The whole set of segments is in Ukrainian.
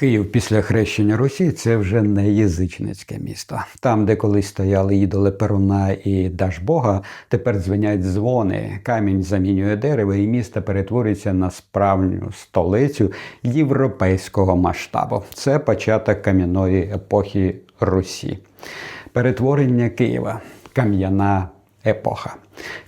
Київ після хрещення Русі це вже не язичницьке місто. Там, де колись стояли ідоли Перуна і Дажбога, тепер дзвенять дзвони. Камінь замінює дерево, і місто перетворюється на справжню столицю європейського масштабу. Це початок кам'яної епохи Русі. Перетворення Києва кам'яна епоха.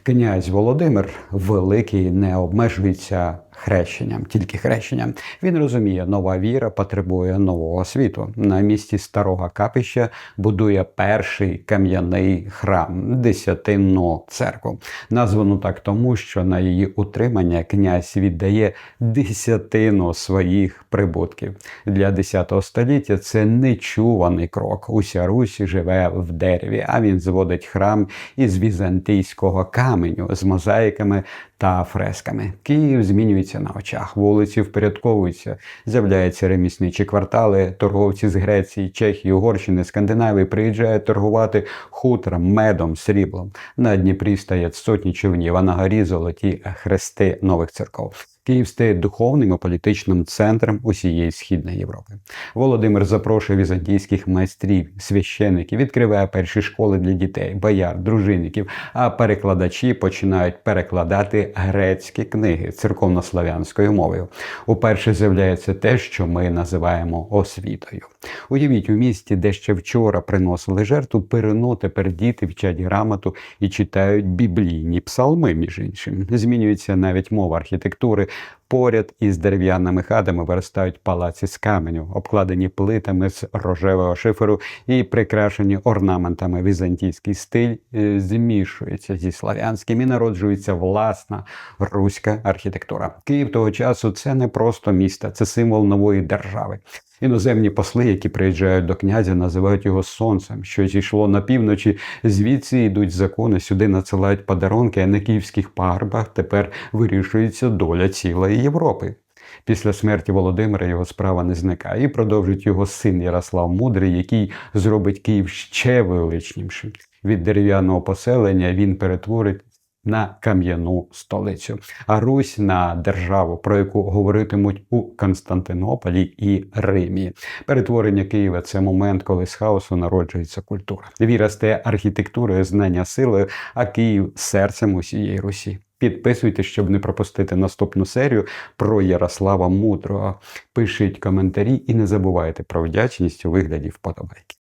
Князь Володимир Великий не обмежується хрещенням, тільки хрещенням. Він розуміє, нова віра потребує нового світу. На місці старого капища будує перший кам'яний храм, десятинну церкву. Названу так тому, що на її утримання князь віддає десятину своїх прибутків. Для 10 століття це нечуваний крок. Уся Русь живе в дереві, а він зводить храм із візантійського каменю з мозаїками та фресками. Київ змінюється на очах, вулиці впорядковуються, з'являються ремісничі квартали, торговці з Греції, Чехії, Угорщини, Скандинавії приїжджають торгувати хутром, медом, сріблом. На Дніпрі стоять сотні човнів, а на горі золоті хрести нових церков. Київ стає духовним і політичним центром усієї східної Європи. Володимир запрошує візантійських майстрів, священиків, відкриває перші школи для дітей, бояр, дружинників. А перекладачі починають перекладати грецькі книги церковнослов'янською мовою. Уперше з'являється те, що ми називаємо освітою. Уявіть, у місті, де ще вчора приносили жертву, перено тепер діти вчать грамоту і читають біблійні псалми, між іншим. Змінюється навіть мова архітектури. Поряд із дерев'яними хатами виростають палаці з каменю, обкладені плитами з рожевого шиферу і прикрашені орнаментами. Візантійський стиль е, змішується зі славянським і народжується власна руська архітектура. Київ того часу це не просто місто, це символ нової держави. Іноземні посли, які приїжджають до князя, називають його сонцем, що зійшло на півночі. Звідси йдуть закони, сюди надсилають подарунки, а на київських пагорбах тепер вирішується доля цілої Європи. Після смерті Володимира його справа не зникає і продовжить його син Ярослав Мудрий, який зробить Київ ще величнішим. Від дерев'яного поселення він перетворить на кам'яну столицю, а Русь на державу, про яку говоритимуть у Константинополі і Римі. Перетворення Києва це момент, коли з хаосу народжується культура. Віра стає архітектурою, знання силою, а Київ серцем усієї Русі. Підписуйтесь, щоб не пропустити наступну серію про Ярослава Мудрого. Пишіть коментарі і не забувайте про вдячність у вигляді вподобайки.